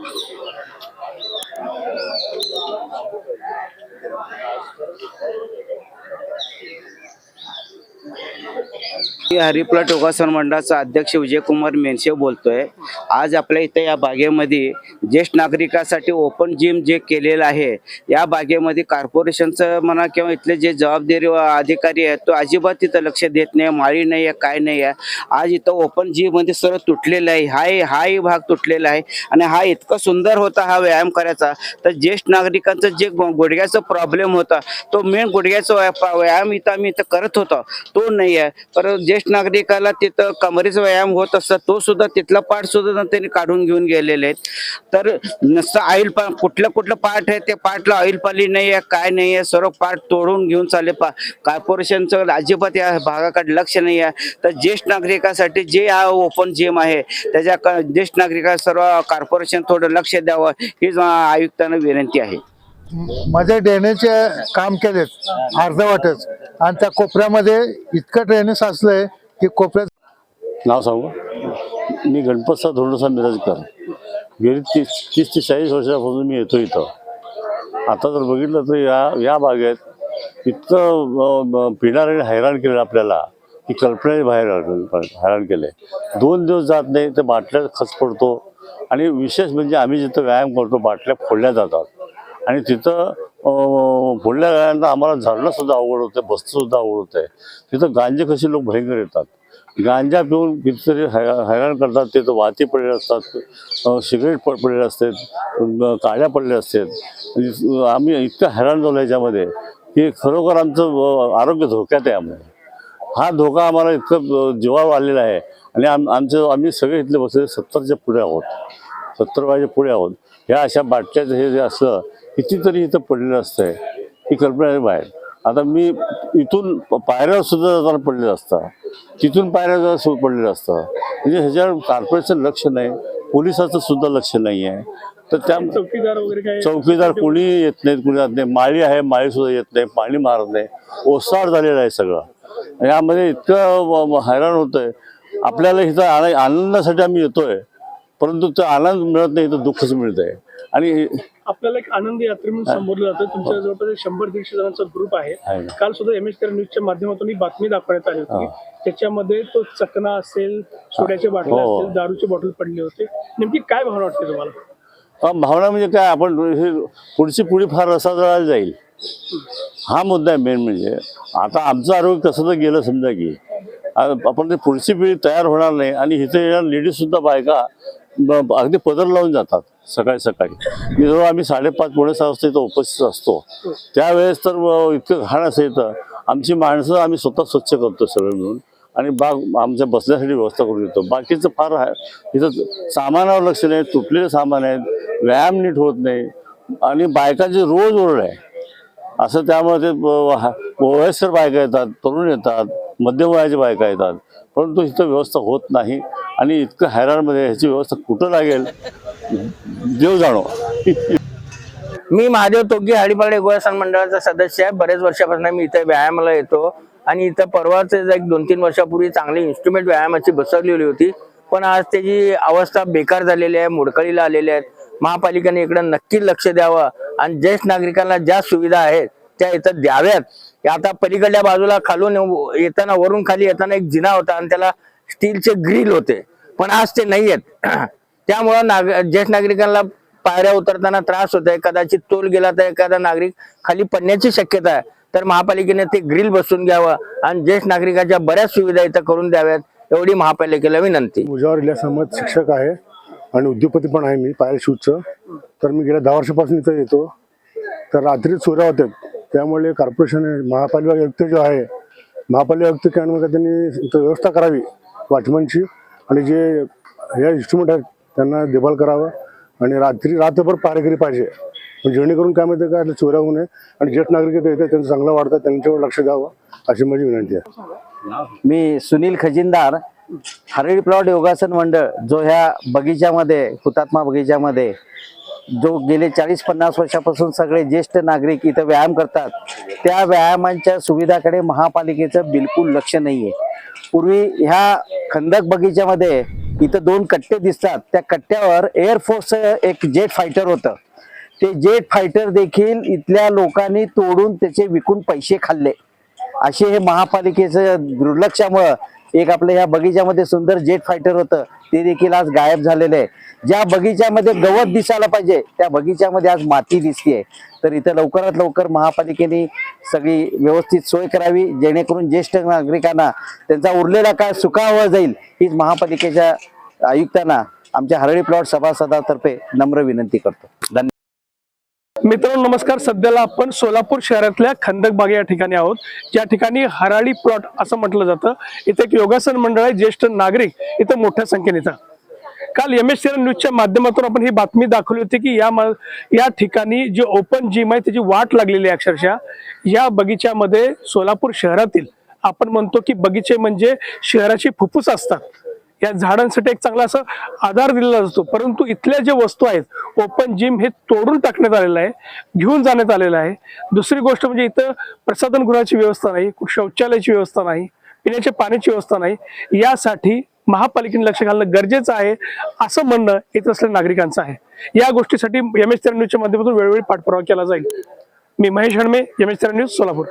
Gracias. मी हरिप्लॉट योगासन मंडळाचा अध्यक्ष विजयकुमार मेनशे बोलतोय. आज आपल्या इथे या बागेमध्ये ज्येष्ठ नागरिकासाठी ओपन जिम जे केलेलं आहे या बागेमध्ये कॉर्पोरेशनचं म्हणा किंवा इथले जे जबाबदारी अधिकारी आहेत तो अजिबात तिथं लक्ष देत नाही माळी नाही आहे काय नाही आहे. आज इथं ओपन जिममध्ये सर्व तुटलेलं आहे हाही हाही भाग तुटलेला आहे आणि हा इतका सुंदर होता हा व्यायाम करायचा. तर ज्येष्ठ नागरिकांचं जे गुडघ्याचा प्रॉब्लेम होता तो मेन गुडघ्याचा व्यायाम इथं आम्ही इथं करत होतो. तो नाही आहे. पर ज्येष्ठ नागरिकाला तिथं कमरेचा व्यायाम होत असतात तो सुद्धा तिथला पार्ट सुद्धा त्यांनी काढून घेऊन गेलेले आहेत. तर नसतं ऑइल पा कुठलं कुठलं पार्ट आहे ते पार्टला ऑइल पाली नाही आहे काय नाही आहे सर्व पार्ट तोडून घेऊन चालले. पा कॉर्पोरेशनचं अजिबात या भागाकडे लक्ष नाही आहे. तर ज्येष्ठ नागरिकासाठी जे हा ओपन जिम आहे त्याच्या ज्येष्ठ नागरिका सर्व कॉर्पोरेशन थोडं लक्ष द्यावं हीच आयुक्तांना विनंती आहे. मध्ये ड्रेनेजचे काम केलेत अर्धवटच आणि त्या कोपऱ्यामध्ये इतकं ड्रेनेज साचलंय की कोपऱ्यात नाव सांगू मी गणपतचा धोंडसा मिरजकर. गेली तीस तीस ते चाळीस वर्षापासून मी येतो इथं. आता जर बघितलं तर या या बागेत इतकं अं, पिणाऱ्याने हैराण केलं आपल्याला की कल्पनेने बाहेर हैराण केले दोन दिवस जात नाही तर बाटल्या खच पडतो आणि विशेष म्हणजे आम्ही जिथं व्यायाम करतो बाटल्या फोडल्या जातात. आणि तिथं अं, फोडल्या आम्हाला झाडणं सुद्धा अवघड होते बसणं सुद्धा अवघड होते. तिथं गांजे कसे लोक भयंकर येतात. गांजा पिऊन कितीतरी हैरा हैराण करतात ते तर वाती पडलेले असतात सिगरेट पड पडलेले असतात काड्या पडलेल्या असतात. आम्ही इतकं हैराण झालो याच्यामध्ये की खरोखर आमचं आरोग्य धोक्यात आहे आम्हाला. हा धोका आम्हाला इतकं जीवावर आलेला आहे. आणि आम आमचं आम्ही सगळे इथले बसले सत्तरच्या पुढे आहोत. सत्तर वयाच्या पुढे आहोत. ह्या अशा बाटल्याचं हे जे असलं कितीतरी इथं पडलेलं असतंय. ही कल्पना आहे बाहेर. आता मी इथून पायऱ्यावर सुद्धा जाताना पडलेलं असतं. तिथून पायऱ्यावर सुद्धा पडलेलं असतं. म्हणजे ह्याच्यावर कॉर्पोरेशन लक्ष नाही. पोलिसाचं सुद्धा लक्ष नाही आहे. तर त्या चौकीदार वगैरे चौकीदार कोणी येत नाहीत कोणी जात नाही. माळी आहे माळी सुद्धा येत नाही. पाणी मारत नाही. ओसाड झालेलं आहे सगळं. यामध्ये इतकं हैराण होतंय. आपल्याला इथं आन- आनंदासाठी आम्ही येतोय. परंतु तो आनंद मिळत नाही तर दुःखच मिळतंय. आणि आपल्याला एक आनंद यात्रे म्हणून संबोधलं जातं. तुमच्या जवळपास एक शंभर दीडशे जणांचा ग्रुप आहे. आहे ना. काल सुद्धा एम एच न्यूजच्या माध्यमातून ही बातमी दाखवण्यात आली होती. त्याच्यामध्ये तो चकना असेल सोड्याच्या बाटल्या हो. असेल दारूची बॉटल पडली होते. नेमकी काय भावना वाटते तुम्हाला? अ, भावना म्हणजे काय आपण हे पुढची पुढी फार रसाजळायला जाईल. हा मुद्दा आहे मेन म्हणजे. आता आमचं आरोग्य कसं तर गेलं समजा की आ- आपण ते पुढची पिढी तयार होणार नाही. आणि इथे येणार लेडीज सुद्धा बायका अगदी पदर लावून जातात सकाळी सकाळी. मी जवळ आम्ही साडेपाच पुणे सहा वाजता इथं उपस्थित असतो. त्यावेळेस तर इतकं घाण असायचं आमची माणसं आम्ही स्वतः स्वच्छ करतो सगळं मिळून. आणि बाग आमच्या बसण्यासाठी व्यवस्था करून देतो. बाकीचं फार आहे. इथं सामानावर लक्ष नाही तुटलेले सामान आहेत व्यायाम नीट होत नाही. आणि बायकांची रोज ओरड आहे असं त्यामुळे ते वयस्कर बायका येतात तरुण येतात मध्यम वयाच्या बायका येतात. परंतु इथं व्यवस्था होत नाही. आणि इतकं हैराणमध्ये ह्याची व्यवस्था कुठं लागेल? देव जाणो. मी महादेव तोगी हाडीपाडे गोळासन मंडळाचा सदस्य आहे. बरेच वर्षापासून मी इथे व्यायामाला येतो. आणि इथं परवाच एक दोन तीन वर्षापूर्वी चांगली इन्स्ट्रुमेंट व्यायामाची बसवलेली होती. पण आज त्याची अवस्था बेकार झालेली आहे. मोडकळीला आलेली आहेत. महापालिकेने इकडे नक्की लक्ष द्यावं. आणि ज्येष्ठ नागरिकांना ज्या सुविधा आहेत त्या इथं द्याव्यात. आता पलीकडल्या बाजूला खालून येताना वरून खाली येताना एक जिना होता आणि त्याला स्टीलचे ग्रिल होते पण आज ते नाही आहेत त्यामुळं नाग ज्येष्ठ नागरिकांना पायऱ्या उतरताना त्रास होत आहे कदाचित तोल गेला तर एखादा नागरिक खाली पडण्याची शक्यता आहे. तर महापालिकेने ते ग्रिल बसून घ्यावं आणि ज्येष्ठ नागरिकाच्या बऱ्याच सुविधा इथं करून द्याव्यात एवढी महापालिकेला विनंती. मुजावर इलियास शिक्षक आहे आणि उद्योगपती पण आहे मी पायल शूजचं. तर मी गेल्या दहा वर्षापासून इथं येतो. तर रात्री चोऱ्या होत्या त्यामुळे कॉर्पोरेशन महापालिका आयुक्त जो आहे महापालिका आयुक्त त्यांनी इथं व्यवस्था करावी. वॉचमनची आणि जे हे इन्स्ट्रुमेंट आहेत त्यांना देखभाल करावं आणि रात्री रात्रभर पारेकरी पाहिजे. पण जेणेकरून काय माहिती का चोऱ्या होऊ नये आणि ज्येष्ठ नागरिक येतात त्यांचं चांगलं वाढतं त्यांच्यावर लक्ष द्यावं अशी माझी विनंती आहे. मी सुनील खजिनदार हरळी प्लॉट योगासन मंडळ जो ह्या बगीच्यामध्ये हुतात्मा बगीच्यामध्ये जो गेले चाळीस पन्नास वर्षापासून सगळे ज्येष्ठ नागरिक इथं व्यायाम करतात त्या व्यायामांच्या सुविधाकडे महापालिकेचं बिलकुल लक्ष नाही आहे पूर्वी ह्या खंदक बगीच्यामध्ये इथं दोन कट्टे दिसतात. त्या कट्ट्यावर एअरफोर्स एक जेट फायटर होतं. ते जेट फायटर देखील इथल्या लोकांनी तोडून त्याचे विकून पैसे खाल्ले. असे हे महापालिकेचं दुर्लक्षामुळं एक आपल्या ह्या बगीच्यामध्ये सुंदर जेट फायटर होतं ते देखील आज गायब झालेलं आहे. ज्या बगीच्यामध्ये गवत दिसायला पाहिजे त्या बगीच्यामध्ये आज माती दिसतीये. तर इथं लवकरात लवकर महापालिकेने सगळी व्यवस्थित सोय करावी जेणेकरून ज्येष्ठ नागरिकांना त्यांचा उरलेला काळ सुखावं जाईल हीच महापालिकेच्या आयुक्तांना आमच्या हरळी प्लॉट सभासदातर्फे नम्र विनंती करतो. धन्यवाद. मित्रांनो नमस्कार. सध्याला आपण सोलापूर शहरातल्या खंदक बागे या ठिकाणी आहोत. या ठिकाणी हराळी प्लॉट असं म्हटलं जातं. इथे एक योगासन मंडळ आहे ज्येष्ठ नागरिक इथं मोठ्या संख्येने येतात. काल एम एस न्यूजच्या माध्यमातून आपण ही बातमी दाखवली होती की या म- या ठिकाणी जे ओपन जिम आहे त्याची वाट लागलेली आहे अक्षरशः. या बगीच्यामध्ये सोलापूर शहरातील आपण म्हणतो की बगीचे म्हणजे शहराची फुफ्फुस असतात. या झाडांसाठी एक चांगला असा आधार दिलेला असतो. परंतु इथल्या जे वस्तू आहेत ओपन जिम हे तोडून टाकण्यात आलेलं आहे घेऊन जाण्यात आलेलं आहे. दुसरी गोष्ट म्हणजे इथं प्रसाधन गृहाची व्यवस्था नाही शौचालयाची व्यवस्था नाही पिण्याच्या पाण्याची व्यवस्था नाही. यासाठी महापालिकेने लक्ष घालणं गरजेचं आहे असं म्हणणं येत असलेल्या नागरिकांचं आहे. या गोष्टीसाठी एम एस न्यूजच्या माध्यमातून वेळोवेळी पाठपुरावा केला जाईल. मी Mahesh Hanme M S news Solapur.